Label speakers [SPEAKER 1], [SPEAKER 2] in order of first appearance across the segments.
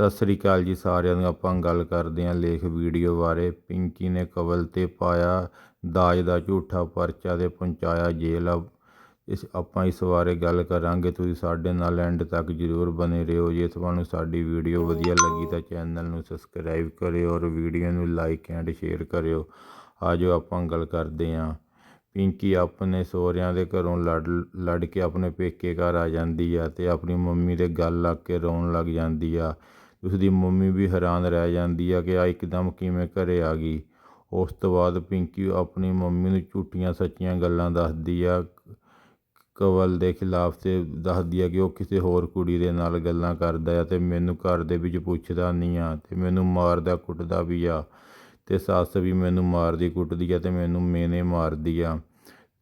[SPEAKER 1] ਸਤਿ ਸ੍ਰੀ ਅਕਾਲ ਜੀ ਸਾਰਿਆਂ ਨੂੰ। ਆਪਾਂ ਗੱਲ ਕਰਦੇ ਹਾਂ ਲੇਖ ਵੀਡੀਓ ਬਾਰੇ। ਪਿੰਕੀ ਨੇ ਕਵਲ ਤੇ ਪਾਇਆ ਦਾਜ ਦਾ ਝੂਠਾ ਪਰਚਾ ਤੇ ਪਹੁੰਚਾਇਆ ਜੇਲ੍ਹ। ਇਸ, ਆਪਾਂ ਇਸ ਬਾਰੇ ਗੱਲ ਕਰਾਂਗੇ। ਤੁਸੀਂ ਸਾਡੇ ਨਾਲ ਐਂਡ ਤੱਕ ਜ਼ਰੂਰ ਬਨੇ ਰਹੋ। ਜੇ ਤੁਹਾਨੂੰ ਸਾਡੀ ਵੀਡੀਓ ਵਧੀਆ ਲੱਗੀ ਤਾਂ ਚੈਨਲ ਨੂੰ ਸਬਸਕ੍ਰਾਈਬ ਕਰਿਓ ਔਰ ਵੀਡੀਓ ਨੂੰ ਲਾਈਕ ਐਂਡ ਸ਼ੇਅਰ ਕਰਿਓ। ਆਜੋ ਆਪਾਂ ਗੱਲ ਕਰਦੇ ਹਾਂ। ਪਿੰਕੀ ਆਪਣੇ ਸਹੁਰਿਆਂ ਦੇ ਘਰੋਂ ਲੜ ਲੜ ਕੇ ਆਪਣੇ ਪੇਕੇ ਘਰ ਆ ਜਾਂਦੀ ਆ ਤੇ ਆਪਣੀ ਮੰਮੀ ਦੇ ਗੱਲ ਲੱਗ ਕੇ ਰੋਣ ਲੱਗ ਜਾਂਦੀ ਆ। ਉਸਦੀ ਮੰਮੀ ਵੀ ਹੈਰਾਨ ਰਹਿ ਜਾਂਦੀ ਆ ਕਿ ਆ ਇੱਕਦਮ ਕਿਵੇਂ ਘਰ ਆ ਗਈ। ਉਸ ਤੋਂ ਬਾਅਦ ਪਿੰਕੀ ਆਪਣੀ ਮੰਮੀ ਨੂੰ ਝੂਠੀਆਂ ਸੱਚੀਆਂ ਗੱਲਾਂ ਦੱਸਦੀ ਆ। ਕਵਲ ਦੇ ਖਿਲਾਫ ਤੇ ਦੱਸਦੀ ਆ ਕਿ ਉਹ ਕਿਸੇ ਹੋਰ ਕੁੜੀ ਦੇ ਨਾਲ ਗੱਲਾਂ ਕਰਦਾ ਆ ਤੇ ਮੈਨੂੰ ਘਰ ਦੇ ਵਿੱਚ ਪੁੱਛਦਾ ਨਹੀਂ ਆ ਤੇ ਮੈਨੂੰ ਮਾਰਦਾ ਕੁੱਟਦਾ ਵੀ ਆ ਤੇ ਸੱਸ ਵੀ ਮੈਨੂੰ ਮਾਰਦੀ ਕੁੱਟਦੀ ਆ ਤੇ ਮੈਨੂੰ ਮੇਨੇ ਮਾਰਦੀ ਆ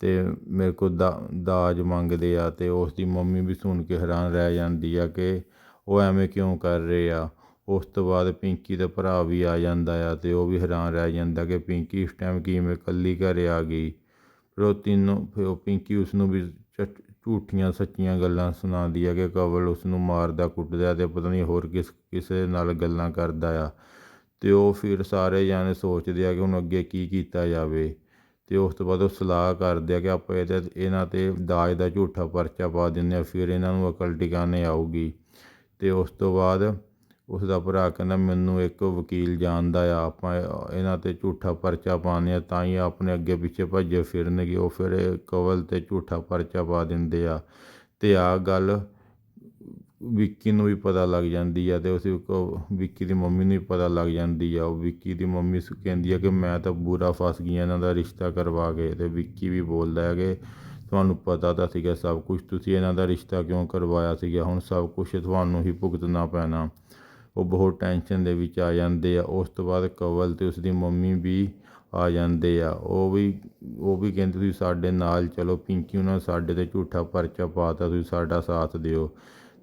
[SPEAKER 1] ਤੇ ਮੇਰੇ ਕੋਲ ਦਾ ਦਾਜ ਮੰਗਦੇ ਆ ਤੇ ਉਸ ਦੀ ਮੰਮੀ ਵੀ ਸੁਣ ਕੇ ਹੈਰਾਨ ਰਹਿ ਜਾਂਦੀ ਆ ਕਿ ਉਹ ਐਵੇਂ ਕਿਉਂ ਕਰ ਰਹੇ ਆ? ਉਸ ਤੋਂ ਬਾਅਦ ਪਿੰਕੀ ਦਾ ਭਰਾ ਵੀ ਆ ਜਾਂਦਾ ਆ ਤੇ ਉਹ ਵੀ ਹੈਰਾਨ ਰਹਿ ਜਾਂਦਾ ਕਿ ਪਿੰਕੀ ਇਸ ਟਾਈਮ ਕਿਵੇਂ ਇਕੱਲੀ ਘਰ ਆ ਗਈ। ਫਿਰ ਉਹ ਤਿੰਨੋਂ, ਫਿਰ ਉਹ ਪਿੰਕੀ ਉਸ ਨੂੰ ਵੀ ਝ- ਝੂਠੀਆਂ ਸੱਚੀਆਂ ਗੱਲਾਂ ਸੁਣਾਉਂਦੀ ਆ ਕਿ ਕਵਲ ਉਸ ਨੂੰ ਮਾਰਦਾ, ਕੁੱਟਦਾ ਤੇ ਪਤਾ ਨਹੀਂ ਹੋਰ ਕਿਸ, ਕਿਸੇ ਨਾਲ ਗੱਲਾਂ ਕਰਦਾ ਆ। ਤੇ ਉਹ ਫਿਰ ਸਾਰੇ ਜਾਣੇ ਸੋਚਦੇ ਆ ਕਿ ਹੁਣ ਅੱਗੇ ਕੀ ਕੀਤਾ ਜਾਵੇ। ਤੇ ਉਸ ਤੋਂ ਬਾਅਦ ਉਹ ਸਲਾਹ ਕਰਦੇ ਆ ਕਿ ਆਪਾਂ ਇਹਦੇ, ਇਹਨਾਂ ਤੇ ਦਾਜ ਦਾ ਝੂਠਾ ਪਰਚਾ ਪਾ ਦਿੰਦੇ ਆ, ਫਿਰ ਇਹਨਾਂ ਨੂੰ ਅਕਲ ਟਿਕਾਣੇ ਆਊਗੀ। ਅਤੇ ਉਸ ਤੋਂ ਬਾਅਦ ਉਸ ਦਾ ਭਰਾ ਕਹਿੰਦਾ, ਮੈਨੂੰ ਇੱਕ ਵਕੀਲ ਜਾਣਦਾ ਆ, ਆਪਾਂ ਇਹਨਾਂ ਤੇ ਝੂਠਾ ਪਰਚਾ ਪਾਉਂਦੇ ਹਾਂ ਤਾਂ ਹੀ ਆਪਣੇ ਅੱਗੇ ਪਿੱਛੇ ਭੱਜੇ ਫਿਰਨਗੇ। ਉਹ ਫਿਰ ਇਹ ਕਵਲ ਤੇ ਝੂਠਾ ਪਰਚਾ ਪਾ ਦਿੰਦੇ ਆ ਅਤੇ ਆਹ ਗੱਲ ਵਿੱਕੀ ਨੂੰ ਵੀ ਪਤਾ ਲੱਗ ਜਾਂਦੀ ਆ ਅਤੇ ਉਸ ਵਿੱਕੀ ਦੀ ਮੰਮੀ ਨੂੰ ਵੀ ਪਤਾ ਲੱਗ ਜਾਂਦੀ ਆ। ਉਹ ਵਿੱਕੀ ਦੀ ਮੰਮੀ ਸ- ਕਹਿੰਦੀ ਆ ਕਿ ਮੈਂ ਤਾਂ ਬੁਰਾ ਫਸ ਗਈ ਇਹਨਾਂ ਦਾ ਰਿਸ਼ਤਾ ਕਰਵਾ ਕੇ ਅਤੇ ਵਿੱਕੀ ਵੀ ਬੋਲਦਾ ਹੈ ਕਿ ਤੁਹਾਨੂੰ ਪਤਾ ਤਾਂ ਸੀਗਾ ਸਭ ਕੁਝ ਤੁਸੀਂ ਇਹਨਾਂ ਦਾ ਰਿਸ਼ਤਾ ਕਿਉਂ ਕਰਵਾਇਆ ਸੀਗਾ? ਹੁਣ ਸਭ ਕੁਝ ਤੁਹਾਨੂੰ ਹੀ ਭੁਗਤਣਾ ਪੈਣਾ। ਉਹ ਬਹੁਤ ਟੈਨਸ਼ਨ ਦੇ ਵਿੱਚ ਆ ਜਾਂਦੇ ਆ। ਉਸ ਤੋਂ ਬਾਅਦ ਕਵਲ ਤੇ ਉਸਦੀ ਮੰਮੀ ਵੀ ਆ ਜਾਂਦੇ ਆ। ਉਹ ਵੀ ਉਹ ਵੀ ਕਹਿੰਦੇ ਤੁਸੀਂ ਸਾਡੇ ਨਾਲ ਚਲੋ, ਪਿੰਕੀ ਉਹਨਾਂ ਸਾਡੇ ਤੇ ਝੂਠਾ ਪਰਚਾ ਪਾਤਾ, ਤੁਸੀਂ ਸਾਡਾ ਸਾਥ ਦਿਓ।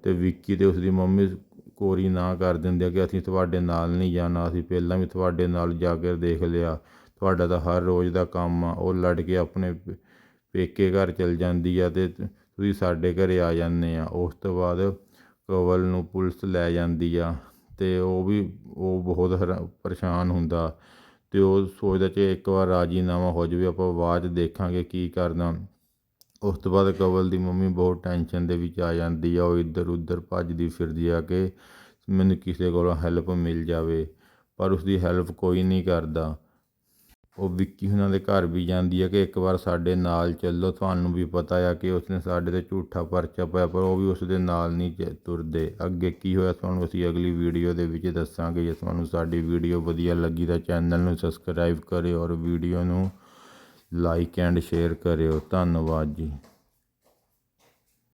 [SPEAKER 1] ਤੇ ਵਿੱਕੀ ਤੇ ਉਸਦੀ ਮੰਮੀ ਕੋਰੀ ਨਾ ਕਰ ਦਿੰਦੇ ਆ ਕਿ ਅਸੀਂ ਤੁਹਾਡੇ ਨਾਲ ਨਹੀਂ ਜਾਣਾ, ਅਸੀਂ ਪਹਿਲਾਂ ਵੀ ਤੁਹਾਡੇ ਨਾਲ ਜਾ ਕੇ ਦੇਖ ਲਿਆ। ਤੁਹਾਡਾ ਤਾਂ ਹਰ ਰੋਜ਼ ਦਾ ਕੰਮ ਆ। ਉਹ ਲੜ ਕੇ ਆਪਣੇ ਪੇਕੇ ਘਰ ਚਲ ਜਾਂਦੀ ਆ ਅਤੇ ਤੁਸੀਂ ਸਾਡੇ ਘਰ ਆ ਜਾਂਦੇ ਆ। ਉਸ ਤੋਂ ਬਾਅਦ ਕਵਲ ਨੂੰ ਪੁਲਿਸ ਲੈ ਜਾਂਦੀ ਆ ਅਤੇ ਉਹ ਵੀ, ਉਹ ਬਹੁਤ ਹੈਰਾ- ਪਰੇਸ਼ਾਨ ਹੁੰਦਾ। ਅਤੇ ਉਹ ਸੋਚਦਾ ਕਿ ਇੱਕ ਵਾਰ ਰਾਜੀਨਾਮਾ ਹੋ ਜਾਵੇ, ਆਪਾਂ ਬਾਅਦ 'ਚ ਦੇਖਾਂਗੇ ਕੀ ਕਰਨਾ। ਉਸ ਤੋਂ ਬਾਅਦ ਕਵਲ ਦੀ ਮੰਮੀ ਬਹੁਤ ਟੈਨਸ਼ਨ ਦੇ ਵਿੱਚ ਆ ਜਾਂਦੀ ਆ। ਉਹ ਇੱਧਰ ਉੱਧਰ ਭੱਜਦੀ ਫਿਰਦੀ ਆ ਕਿ ਮੈਨੂੰ ਕਿਸੇ ਕੋਲੋਂ ਹੈਲਪ ਮਿਲ ਜਾਵੇ, ਪਰ ਉਸਦੀ ਹੈਲਪ ਕੋਈ ਨਹੀਂ ਕਰਦਾ। ਉਹ ਵਿੱਕੀ ਉਹਨਾਂ ਦੇ ਘਰ ਵੀ ਜਾਂਦੀ ਹੈ ਕਿ ਇੱਕ ਵਾਰ ਸਾਡੇ ਨਾਲ ਚੱਲੋ, ਤੁਹਾਨੂੰ ਵੀ ਪਤਾ ਆ ਕਿ ਉਸਨੇ ਸਾਡੇ ਤੇ ਝੂਠਾ ਪਰਚਾ ਪਾਇਆ, ਪਰ ਉਹ ਵੀ ਉਸ ਦੇ ਨਾਲ ਨਹੀਂ ਚ- ਤੁਰਦੇ। ਅੱਗੇ ਕੀ ਹੋਇਆ ਤੁਹਾਨੂੰ ਅਸੀਂ ਅਗਲੀ ਵੀਡੀਓ ਦੇ ਵਿੱਚ ਦੱਸਾਂਗੇ। ਜੇ ਤੁਹਾਨੂੰ ਸਾਡੀ ਵੀਡੀਓ ਵਧੀਆ ਲੱਗੀ ਤਾਂ ਚੈਨਲ ਨੂੰ ਸਬਸਕ੍ਰਾਈਬ ਕਰਿਓ ਔਰ ਵੀਡੀਓ ਨੂੰ ਲਾਈਕ ਐਂਡ ਸ਼ੇਅਰ ਕਰਿਓ। ਧੰਨਵਾਦ ਜੀ।